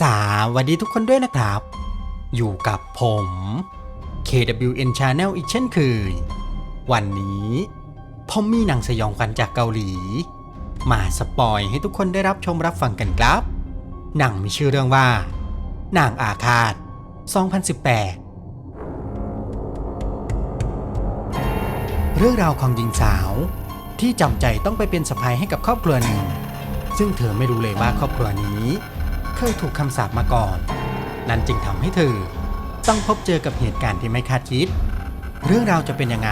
สวัสดีทุกคนด้วยนะครับ อยู่กับผม KWN Channel อีกเช่นเคยวันนี้ผมมีหนังสยองขวัญจากเกาหลี มาสปอยให้ทุกคนได้รับชมรับฟังกันครับ หนังมีชื่อเรื่องว่า นางอาคาต 2018 เรื่องราวของหญิงสาวที่จำใจต้องไปเป็นสะพายให้กับครอบครัวหนึ่ง ซึ่งเธอไม่รู้เลยว่าครอบครัวนี้ เคยถูกคำสาปมาก่อน นั่นจึงทำให้เธอ ต้องพบเจอกับเหตุการณ์ที่ไม่คาดคิด เรื่องราวจะเป็นยังไง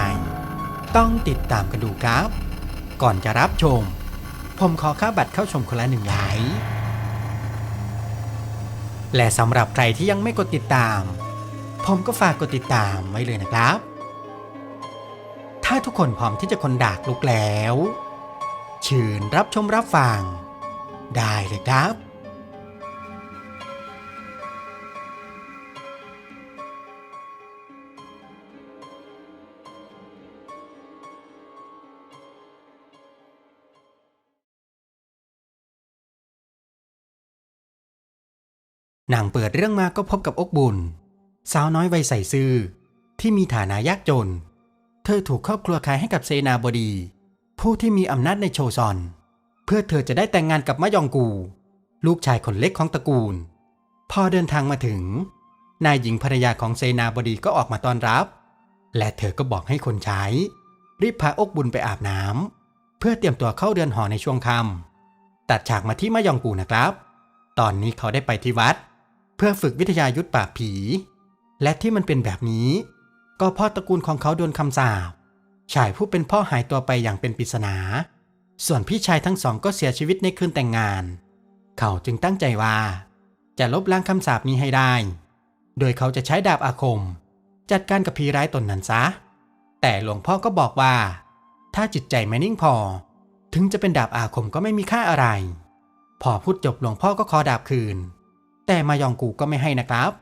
ต้องติดตามกันดูครับ ก่อนจะรับชม ผมขอค่าบัตรเข้าชมคนละหนึ่งไลค์และสำหรับใครที่ยังไม่กดติดตาม ผมก็ฝากกดติดตามไว้เลยนะครับ ถ้าทุกคนพร้อมที่จะคนดากลุกแล้วเชิญรับชมรับฟัง ได้เลยครับ หนังเปิดเรื่องมาก็พบกับอกบุญ สาวน้อยวัยใส่ซื่อ ที่มีฐานะยากจน เธอถูกครอบครัวขายให้กับเซนาบดี ผู้ที่มีอำนาจในโชซอน เพื่อเธอจะได้แต่งงานกับมะยองกู ลูกชายคนเล็กของตระกูล พอเดินทางมาถึง นายหญิงภรรยาของเซนาบดีก็ออกมาต้อนรับ และเธอก็บอกให้คนใช้ รีบพาอกบุญไปอาบน้ำเพื่อเตรียมตัวเข้าเรือนหอในช่วงค่ำตัดฉากมาที่มะยองกูนะครับ ตอนนี้เขาได้ไปที่วัด เพื่อฝึกวิทยายุทธปราบผี และที่มันเป็นแบบนี้ ก็พราะตระกูลของเขาโดนคำสาปชายผู้เป็นพ่อหายตัวไปอย่างเป็นปริศนา ส่วนพี่ชายทั้งสองก็เสียชีวิตในคืนแต่งงาน เขาจึงตั้งใจว่า จะลบล้างคำสาปนี้ให้ได้ โดยเขาจะใช้ดาบอาคม จัดการกับผีร้ายตนนั้นซะ แต่หลวงพ่อก็บอกว่า ถ้าจิตใจไม่นิ่งพอ ถึงจะเป็นดาบอาคมก็ไม่มีค่าอะไร พอพูดจบหลวงพ่อก็ขอดาบคืน แต่มายองกูก็ไม่ให้นะครับ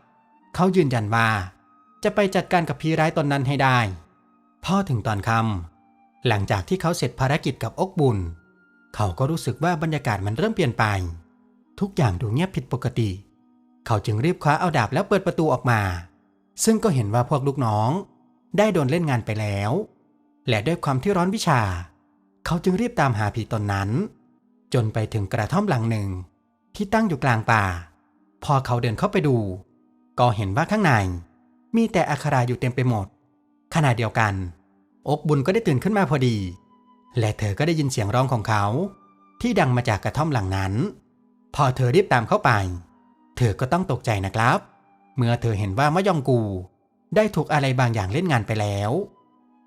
เขายืนยันว่าจะไปจัดการกับผีร้ายตนนั้นให้ได้พอถึงตอนค่ำหลังจากที่เขาเสร็จภารกิจกับอกบุญ เขาก็รู้สึกว่าบรรยากาศมันเริ่มเปลี่ยนไป ทุกอย่างดูเงียบผิดปกติ เขาจึงรีบคว้าเอาดาบแล้วเปิดประตูออกมา ซึ่งก็เห็นว่าพวกลูกน้อง ได้โดนเล่นงานไปแล้ว และด้วยความที่ร้อนวิชา เขาจึงรีบตามหาผีตนนั้น จนไปถึงกระท่อมหลังหนึ่ง ที่ตั้งอยู่กลางป่า พอเขาเดินเข้าไปดู ก็เห็นว่าข้างใน มีแต่อักขระอยู่เต็มไปหมด ขณะเดียวกันอกบุญก็ได้ตื่นขึ้นมาพอดี และเธอก็ได้ยินเสียงร้องของเขา ที่ดังมาจากกระท่อมหลังนั้น พอเธอรีบตามเข้าไป เธอก็ต้องตกใจนะครับ เมื่อเธอเห็นว่ามะยองกู ได้ถูกอะไรบางอย่างเล่นงานไปแล้ว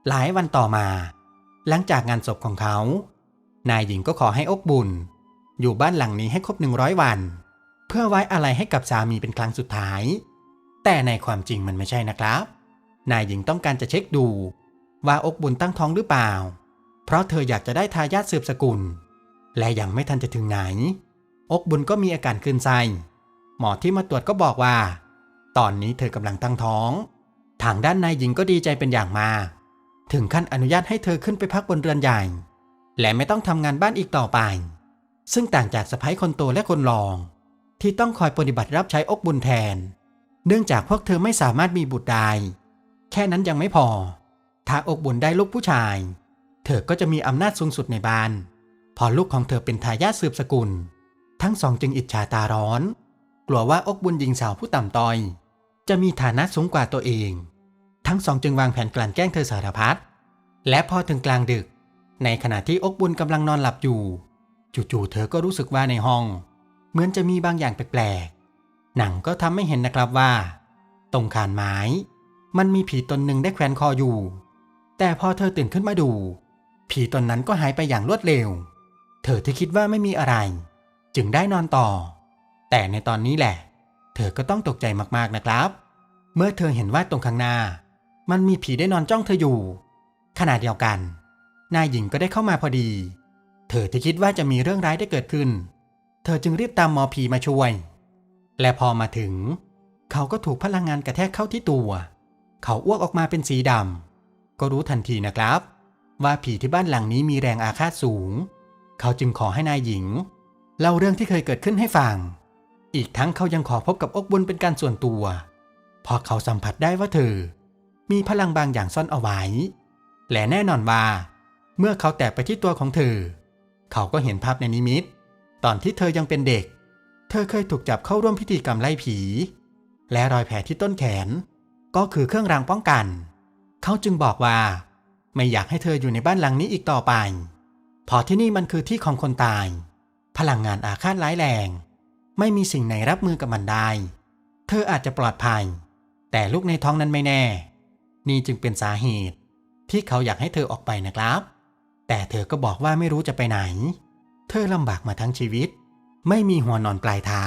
หลายวันต่อมา หลังจากงานศพของเขา นายหญิงก็ขอให้อกบุญ อยู่บ้านหลังนี้ให้ครบหนึ่งร้อยวัน เพื่อไว้อะไรให้กับสามีเป็นครั้งสุดท้าย แต่ในความจริงมันไม่ใช่นะครับ นายหญิงต้องการจะเช็คดู ว่าอกบุญตั้งท้องหรือเปล่า เพราะเธออยากจะได้ทายาทสืบสกุล และยังไม่ทันจะถึงไหน อกบุญก็มีอาการคลื่นไส้หมอที่มาตรวจก็บอกว่า ตอนนี้เธอกำลังตั้งท้อง ทางด้านนายหญิงก็ดีใจเป็นอย่างมาก ถึงขั้นอนุญาตให้เธอขึ้นไปพักบนเรือนใหญ่ และไม่ต้องทำงานบ้านอีกต่อไป ซึ่งต่างจากสะพ้ยคนโตและคนรอง ที่ต้องคอยปฏิบัติรับใช้อกบุญแทน เนื่องจากพวกเธอไม่สามารถมีบุตรได้ แค่นั้นยังไม่พอ ถ้าอกบุญได้ลูกผู้ชาย เธอก็จะมีอำนาจสูงสุดในบ้าน พอลูกของเธอเป็นทายาทสืบสกุล ทั้งสองจึงอิจฉาตาร้อน กลัวว่าอกบุญหญิงสาวผู้ต่ำต้อย จะมีฐานะสูงกว่าตัวเอง ทั้งสองจึงวางแผนกลั่นแกล้งเธอสารพัด และพอถึงกลางดึก ในขณะที่อกบุญกำลังนอนหลับอยู่ จู่ๆเธอก็รู้สึกว่าในห้อง เหมือนจะมีบางอย่างแปลกๆ หนังก็ทำให้เห็นนะครับว่า ตรงคานไม้ มันมีผีตนหนึ่งได้แขวนคออยู่ แต่พอเธอตื่นขึ้นมาดู ผีตนนั้นก็หายไปอย่างรวดเร็ว เธอที่คิดว่าไม่มีอะไร จึงได้นอนต่อ แต่ในตอนนี้แหละ เธอก็ต้องตกใจมากๆนะครับ เมื่อเธอเห็นว่าตรงข้างหน้า มันมีผีได้นอนจ้องเธออยู่ ขณะเดียวกัน นายหญิงก็ได้เข้ามาพอดี เธอที่คิดว่าจะมีเรื่องร้ายได้เกิดขึ้น เธอจึงรีบตามหมอผีมาช่วย และพอมาถึง เขาก็ถูกพลังงานกระแทกเข้าที่ตัว เขาอ้วกออกมาเป็นสีดำก็รู้ทันทีนะครับ ว่าผีที่บ้านหลังนี้มีแรงอาฆาตสูง เขาจึงขอให้นายหญิงเล่าเรื่องที่เคยเกิดขึ้นให้ฟัง อีกทั้งเขายังขอพบกับอกบุญเป็นการส่วนตัวพราะเขาสัมผัสได้ว่าเธอ มีพลังบางอย่างซ่อนเอาไว้ และแน่นอนว่า เมื่อเขาแตะไปที่ตัวของเธอ เขาก็เห็นภาพในนิมิต ตอนที่เธอยังเป็นเด็ก เธอเคยถูกจับเข้าร่วมพิธีกรรมไล่ผี และรอยแผลที่ต้นแขน ก็คือเครื่องรางป้องกัน เขาจึงบอกว่า ไม่อยากให้เธออยู่ในบ้านหลังนี้อีกต่อไปเพราะที่นี่มันคือที่ของคนตาย พลังงานอาฆาตร้ายแรง ไม่มีสิ่งไหนรับมือกับมันได้ เธออาจจะปลอดภัย แต่ลูกในท้องนั้นไม่แน่ นี่จึงเป็นสาเหตุ ที่เขาอยากให้เธอออกไปนะครับ แต่เธอก็บอกว่าไม่รู้จะไปไหน เธอลำบากมาทั้งชีวิต ไม่มีหัวนอนปลายเท้า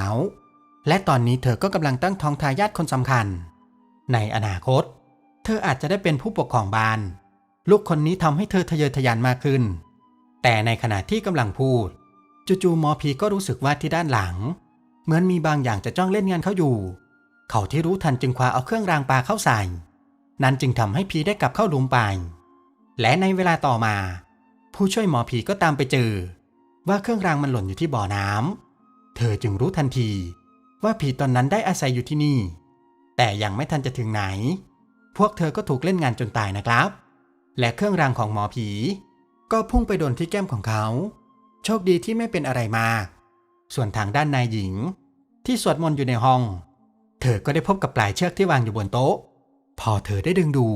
และตอนนี้เธอก็กำลังตั้งท้องทายาทคนสำคัญ ในอนาคต เธออาจจะได้เป็นผู้ปกครองบ้าน ลูกคนนี้ทำให้เธอทะเยอทะยานมากขึ้น แต่ในขณะที่กำลังพูด จู่ๆหมอผีก็รู้สึกว่าที่ด้านหลัง เหมือนมีบางอย่างจะจ้องเล่นงานเขาอยู่ เขาที่รู้ทันจึงคว้าเอาเครื่องรางปลาเข้าใส่ นั้นจึงทำให้ผีได้กลับเข้าหลุมไปและในเวลาต่อมา ผู้ช่วยหมอผีก็ตามไปเจอ ว่าเครื่องรางมันหล่นอยู่ที่บ่อน้ำเธอจึงรู้ทันทีว่าผีตอนนั้นได้อาศัยอยู่ที่นี่ แต่ยังไม่ทันจะถึงไหน พวกเธอก็ถูกเล่นงานจนตายนะครับ และเครื่องรางของหมอผี ก็พุ่งไปโดนที่แก้มของเขา โชคดีที่ไม่เป็นอะไรมาก ส่วนทางด้านนายหญิง ที่สวดมนต์อยู่ในห้อง เธอก็ได้พบกับปลายเชือกที่วางอยู่บนโต๊ะ พอเธอได้ดึงดู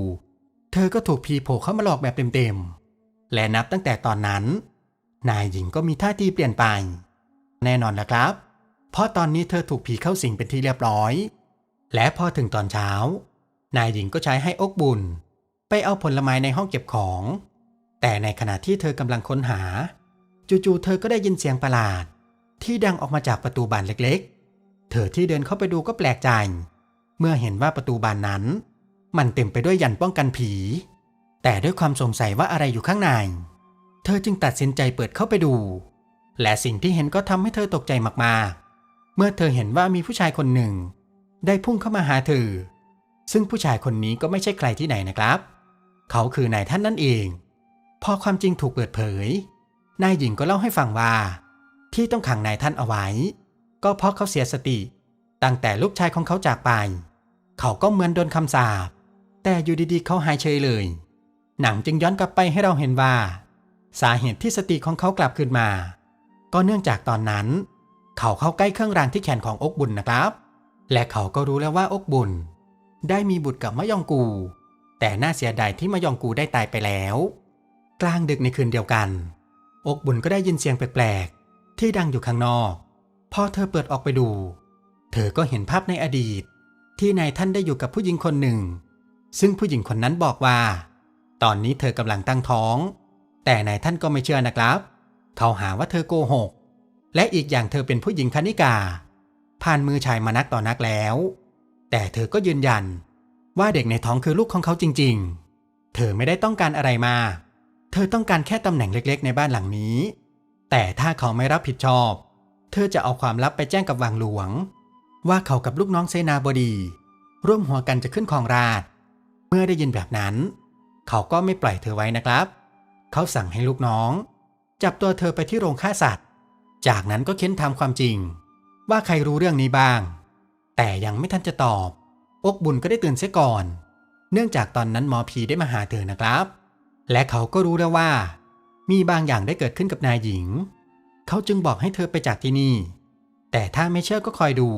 เธอก็ถูกผีโผล่เข้ามาหลอกแบบเต็มๆ และนับตั้งแต่ตอนนั้น นายหญิงก็มีท่าทีเปลี่ยนไป แน่นอนละครับ เพราะตอนนี้เธอถูกผีเข้าสิงเป็นที่เรียบร้อย และพอถึงตอนเช้า นายหญิงก็ใช้ให้อกบุญ ไปเอาผลไม้ในห้องเก็บของ แต่ในขณะที่เธอกำลังค้นหา จู่ๆเธอก็ได้ยินเสียงประหลาด ที่ดังออกมาจากประตูบานเล็กๆ เธอที่เดินเข้าไปดูก็แปลกใจ เมื่อเห็นว่าประตูบานนั้น มันเต็มไปด้วยยันป้องกันผี แต่ด้วยความสงสัยว่าอะไรอยู่ข้างใน ธอจึงตัดสินใจเปิดเข้าไปดู และสิ่งที่เห็นก็ทำให้เธอตกใจมากๆ เมื่อเธอเห็นว่ามีผู้ชายคนหนึ่ง ได้พุ่งเข้ามาหาเธอ ซึ่งผู้ชายคนนี้ก็ไม่ใช่ใครที่ไหนนะครับ เขาคือนายท่านนั่นเอง พอความจริงถูกเปิดเผย นายหญิงก็เล่าให้ฟังว่า ที่ต้องขังนายท่านเอาไว้ ก็เพราะเขาเสียสติ ตั้งแต่ลูกชายของเขาจากไป เขาก็เหมือนโดนคำสาปแต่อยู่ดีๆเขาหายเฉยเลย หนังจึงย้อนกลับไปให้เราเห็นว่า สาเหตุที่สติของเขากลับคืนมา ก็เนื่องจากตอนนั้น เขาเข้าใกล้เครื่องรางที่แขนของอกบุญนะครับ และเขาก็รู้แล้วว่าอกบุญ ได้มีบุตรกับมะยองกู แต่น่าเสียดายที่มะยองกูได้ตายไปแล้ว กลางดึกในคืนเดียวกัน อกบุญก็ได้ยินเสียงแปลกๆ ที่ดังอยู่ข้างนอกพอเธอเปิดออกไปดู เธอก็เห็นภาพในอดีต ที่นายท่านได้อยู่กับผู้หญิงคนหนึ่ง ซึ่งผู้หญิงคนนั้นบอกว่า ตอนนี้เธอกำลังตั้งท้อง แต่นายท่านก็ไม่เชื่อนะครับ เขาหาว่าเธอโกหก และอีกอย่างเธอเป็นผู้หญิงคณิกา ผ่านมือชายมานักต่อนักแล้ว แต่เธอก็ยืนยัน ว่าเด็กในท้องคือลูกของเขาจริง ๆ เธอไม่ได้ต้องการอะไรมา เธอต้องการแค่ตำแหน่งเล็กๆ ในบ้านหลังนี้ แต่ถ้าเขาไม่รับผิดชอบ เธอจะเอาความลับไปแจ้งกับวังหลวง ว่าเขากับลูกน้องเซนาบดี ร่วมหัวกันจะขึ้นครองราชเมื่อได้ยินแบบนั้น เขาก็ไม่ปล่อยเธอไว้นะครับ เขาสั่งให้ลูกน้อง จับตัวเธอไปที่โรงฆ่าสัตว์ จากนั้นก็เค้นถามความจริง ว่าใครรู้เรื่องนี้บ้าง แต่ยังไม่ทันจะตอบ อกบุญก็ได้ตื่นเสียก่อน เนื่องจากตอนนั้นหมอผีได้มาหาเธอนะครับ และเขาก็รู้แล้วว่า มีบางอย่างได้เกิดขึ้นกับนายหญิง เขาจึงบอกให้เธอไปจากที่นี่ แต่ถ้าไม่เชื่อก็คอยดู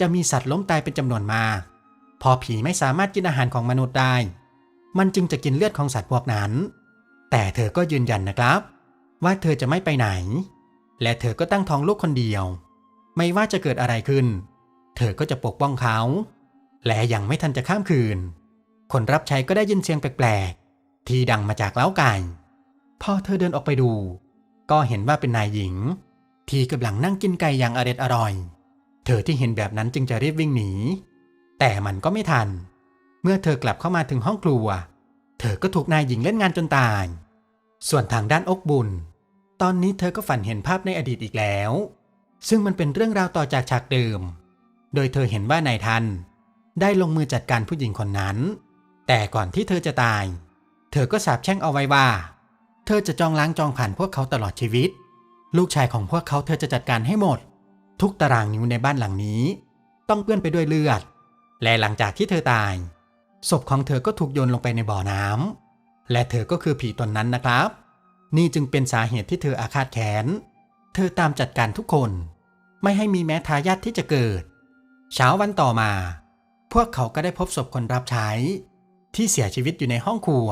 จะมีสัตว์ล้มตายเป็นจำนวนมากพอผีไม่สามารถกินอาหารของมนุษย์ได้ มันจึงจะกินเลือดของสัตว์พวกนั้น แต่เธอก็ยืนยันนะครับ ว่าเธอจะไม่ไปไหน และเธอก็ตั้งท้องลูกคนเดียว ไม่ว่าจะเกิดอะไรขึ้น เธอก็จะปกป้องเขา และยังไม่ทันจะข้ามคืน คนรับใช้ก็ได้ยินเสียงแปลกๆ ที่ดังมาจากเล้าไก่พอเธอเดินออกไปดู ก็เห็นว่าเป็นนายหญิง ที่กำลังนั่งกินไก่อย่างอร็ดอร่อย เธอที่เห็นแบบนั้นจึงจะรีบวิ่งหนี แต่มันก็ไม่ทัน เมื่อเธอกลับเข้ามาถึงห้องครัว เธอก็ถูกนายหญิงเล่นงานจนตาย ส่วนทางด้านอกบุญ ตอนนี้เธอก็ฝันเห็นภาพในอดีตอีกแล้ว ซึ่งมันเป็นเรื่องราวต่อจากฉากเดิม โดยเธอเห็นว่านายทัน ได้ลงมือจัดการผู้หญิงคนนั้น แต่ก่อนที่เธอจะตาย เธอก็สาบแช่งเอาไว้ว่า เธอจะจองล้างจองผ่านพวกเขาตลอดชีวิต ลูกชายของพวกเขาเธอจะจัดการให้หมดททุกตารางนิ้วในบ้านหลังนี้ ต้องเปื้อนไปด้วยเลือด และหลังจากที่เธอตาย ศพของเธอก็ถูกโยนลงไปในบ่อน้ำและเธอก็คือผีตนนั้นนะครับ นี่จึงเป็นสาเหตุที่เธออาฆาตแค้น เธอตามจัดการทุกคน ไม่ให้มีแม้ทายาทที่จะเกิด เช้าวันต่อมา พวกเขาก็ได้พบศพคนรับใช้ ที่เสียชีวิตอยู่ในห้องครัว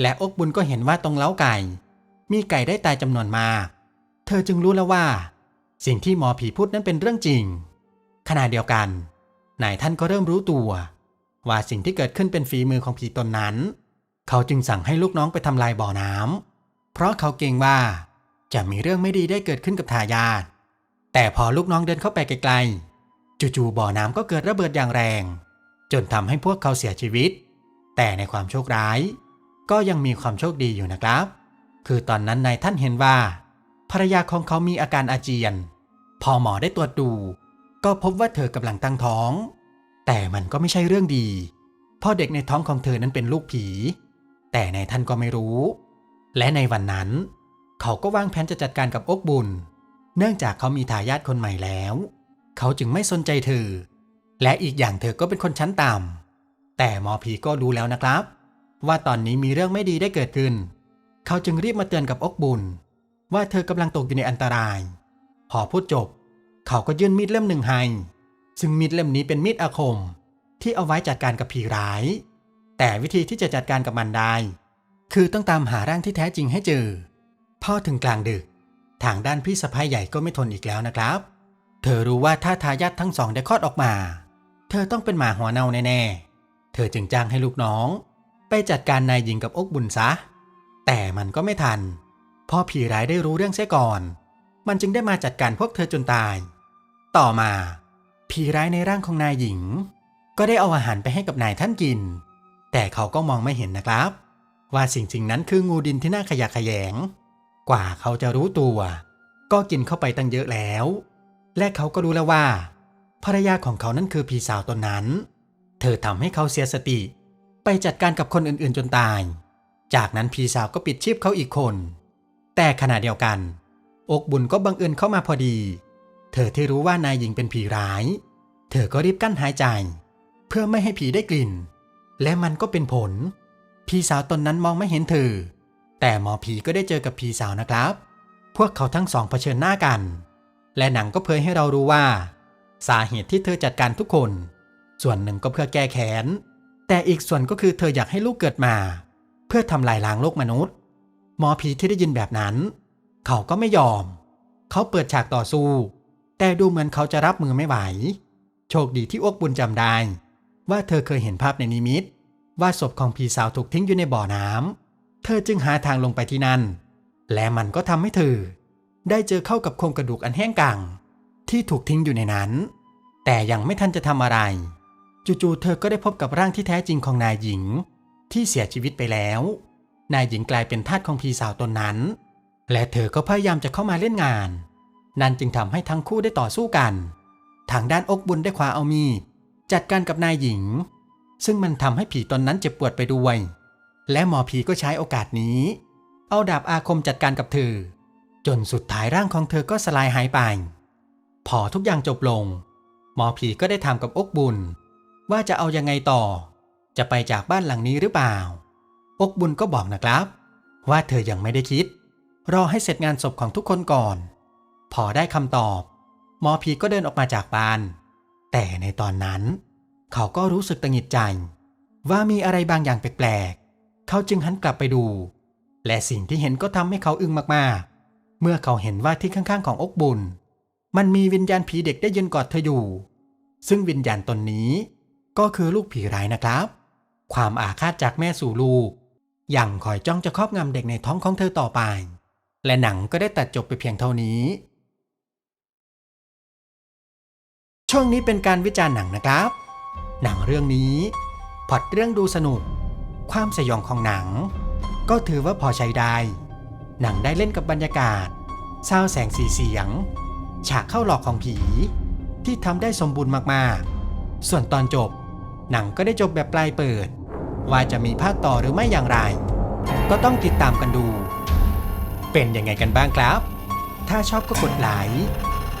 และอกบุญก็เห็นว่าตรงเล้าไก่ มีไก่ได้ตายจำนวนมาก เธอจึงรู้แล้วว่า สิ่งที่หมอผีพูดนั้นเป็นเรื่องจริงขณะเดียวกันนายท่านก็เริ่มรู้ตัว ว่าสิ่งที่เกิดขึ้นเป็นฝีมือของผีตนนั้น เขาจึงสั่งให้ลูกน้องไปทำลายบ่อน้ำเพราะเขาเกรงว่าจะมีเรื่องไม่ดีได้เกิดขึ้นกับทายาทแต่พอลูกน้องเดินเข้าไปไกลๆจู่ๆบ่อน้ำก็เกิดระเบิดอย่างแรง จนทำให้พวกเขาเสียชีวิต แต่ในความโชคร้าย ก็ยังมีความโชคดีอยู่นะครับ คือตอนนั้นนายท่านเห็นว่า ภรรยาของเขามีอาการอาเจียน พอหมอได้ตรวจดู ก็พบว่าเธอกำลังตั้งท้อง แต่มันก็ไม่ใช่เรื่องดี เพราะเด็กในท้องของเธอนั้นเป็นลูกผี แต่นายท่านก็ไม่รู้ และในวันนั้น เขาก็วางแผนจะจัดการกับอกบุญ เนื่องจากเขามีทายาทคนใหม่แล้ว เขาจึงไม่สนใจเธอ และอีกอย่างเธอก็เป็นคนชั้นต่ำแต่หมอผีก็รู้แล้วนะครับ ว่าตอนนี้มีเรื่องไม่ดีได้เกิดขึ้น เขาจึงรีบมาเตือนกับอกบุญ ว่าเธอกำลังตกอยู่ในอันตราย พอพูดจบ เขาก็ยื่นมีดเล่มหนึ่งให้ ซึ่งมีดเล่มนี้เป็นมีดอาคม ที่เอาไว้จัดการกับผีร้าย แต่วิธีที่จะจัดการกับมันได้ คือต้องตามหาร่างที่แท้จริงให้เจอพอถึงกลางดึก ทางด้านพี่สะพ้ายใหญ่ก็ไม่ทนอีกแล้วนะครับ เธอรู้ว่าถ้าทายาททั้งสองได้คลอดออกมา เธอต้องเป็นหมาหัวเน่าแน่ๆ เธอจึงจ้างให้ลูกน้อง ไปจัดการนายหญิงกับอกบุญซะ แต่มันก็ไม่ทันพอผีร้ายได้รู้เรื่องเสียก่อน มันจึงได้มาจัดการพวกเธอจนตาย ต่อมา ผีร้ายในร่างของนายหญิง ก็ได้เอาอาหารไปให้กับนายท่านกิน แต่เขาก็มองไม่เห็นนะครับ ว่าสิ่งสิ่งนั้นคืองูดินที่น่าขยะแขยง กว่าเขาจะรู้ตัว ก็กินเข้าไปตั้งเยอะแล้ว และเขาก็รู้แล้วว่า ภรรยาของเขานั้นคือผีสาวตนนั้น เธอทำให้เขาเสียสติ ไปจัดการกับคนอื่นๆจนตาย จากนั้นผีสาวก็ปิดชีพเขาอีกคน แต่ขณะเดียวกัน อกบุญก็บังเอิญเข้ามาพอดี เธอที่รู้ว่านายหญิงเป็นผีร้าย เธอก็รีบกั้นหายใจ เพื่อไม่ให้ผีได้กลิ่น และมันก็เป็นผล พี่สาวตนนั้นมองไม่เห็นเธอ แต่หมอผีก็ได้เจอกับพี่สาวนะครับ พวกเขาทั้งสองเผชิญหน้ากัน และหนังก็เผยให้เรารู้ว่า สาเหตุที่เธอจัดการทุกคน ส่วนหนึ่งก็เพื่อแก้แค้น แต่อีกส่วนก็คือเธออยากให้ลูกเกิดมา เพื่อทำลายล้างโลกมนุษย์ หมอผีที่ได้ยินแบบนั้น เขาก็ไม่ยอม เขาเปิดฉากต่อสู้ แต่ดูเหมือนเขาจะรับมือไม่ไหว โชคดีที่อ้วกบุญจำได้ ว่าเธอเคยเห็นภาพในนิมิต ว่าศพของผีสาวถูกทิ้งอยู่ในบ่อน้ำเธอจึงหาทางลงไปที่นั่น และมันก็ทำให้เธอ ได้เจอเข้ากับโครงกระดูกอันแห้งกังที่ถูกทิ้งอยู่ในนั้น แต่ยังไม่ทันจะทำอะไร จู่ๆเธอก็ได้พบกับร่างที่แท้จริงของนายหญิง ที่เสียชีวิตไปแล้ว นายหญิงกลายเป็นทาสของผีสาวตนนั้น และเธอก็พยายามจะเข้ามาเล่นงาน นั่นจึงทำให้ทั้งคู่ได้ต่อสู้กัน ทางด้านอกบุญได้คว้าเอามีดจัดการกับนายหญิง ซึ่งมันทำให้ผีตนนั้นเจ็บปวดไปด้วย และหมอผีก็ใช้โอกาสนี้ เอาดาบอาคมจัดการกับเธอ จนสุดท้ายร่างของเธอก็สลายหายไป พอทุกอย่างจบลง หมอผีก็ได้ถามกับอกบุญ ว่าจะเอายังไงต่อ จะไปจากบ้านหลังนี้หรือเปล่า อกบุญก็บอกนะครับ ว่าเธอยังไม่ได้คิด รอให้เสร็จงานศพของทุกคนก่อน พอได้คำตอบ หมอผีก็เดินออกมาจากบ้าน แต่ในตอนนั้น เขาก็รู้สึกตังหงิดใจ ว่ามีอะไรบางอย่างแปลกๆ เขาจึงหันกลับไปดู และสิ่งที่เห็นก็ทำให้เขาอึ้งมากๆ เมื่อเขาเห็นว่าที่ข้างๆ ของอกบุญ มันมีวิญญาณผีเด็กได้ยืนกอดเธออยู่ ซึ่งวิญญาณตนนี้ ก็คือลูกผีร้ายนะครับ ความอาฆาตจากแม่สู่ลูกย่างคอยจ้องจะครอบงำเด็กในท้องของเธอต่อไป และหนังก็ได้ตัดจบไปเพียงเท่านี้ ช่วงนี้เป็นการวิจารณ์หนังนะครับ หนังเรื่องนี้พอดเรื่องดูสนุก ความสยองของหนัง ก็ถือว่าพอใช้ได้ หนังได้เล่นกับบรรยากาศซาวแสงสีเสียง ฉากเข้าหลอกของผี ที่ทำได้สมบูรณ์มากๆ ส่วนตอนจบ หนังก็ได้จบแบบปลายเปิด ว่าจะมีภาคต่อหรือไม่อย่างไร ก็ต้องติดตามกันดู เป็นยังไงกันบ้างครับ ถ้าชอบก็กดไลค์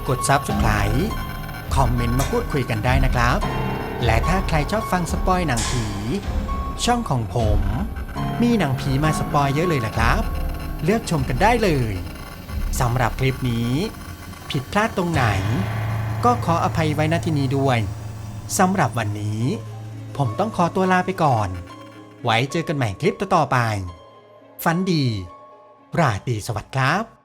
กด Subscribe คอมเมนต์มาพูดคุยกันได้นะครับ และถ้าใครชอบฟังสปอยหนังผี ช่องของผม มีหนังผีมาสปอยเยอะเลยนะครับ เลือกชมกันได้เลยสำหรับคลิปนี้ ผิดพลาดตรงไหน ก็ขออภัยไว้ณที่นี้ด้วยสำหรับวันนี้ ผมต้องขอตัวลาไปก่อน ไว้เจอกันใหม่คลิปต่อๆไป ฝันดี ราตรีสวัสดิ์ครับ